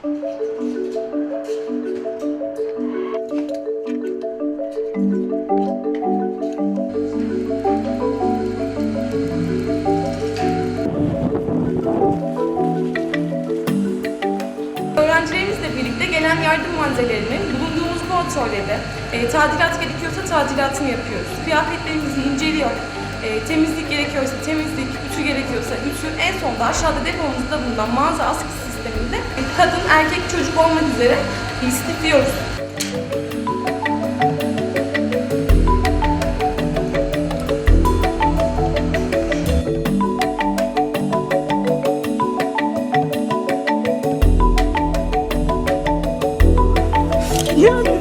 Öğrencilerimizle birlikte gelen yardım malzemelerinin bulunduğumuz bu atölyede e, tadilat gerekiyorsa tadilatını yapıyoruz. Kıyafetlerimizi inceliyor. E, temizlik gerekiyorsa temizlik, ütü gerekiyorsa ütü. En sonunda aşağıda depomuzda bulunan mağaza askı sisteminde kadın, erkek, çocuk olmak üzere istifliyoruz. Ya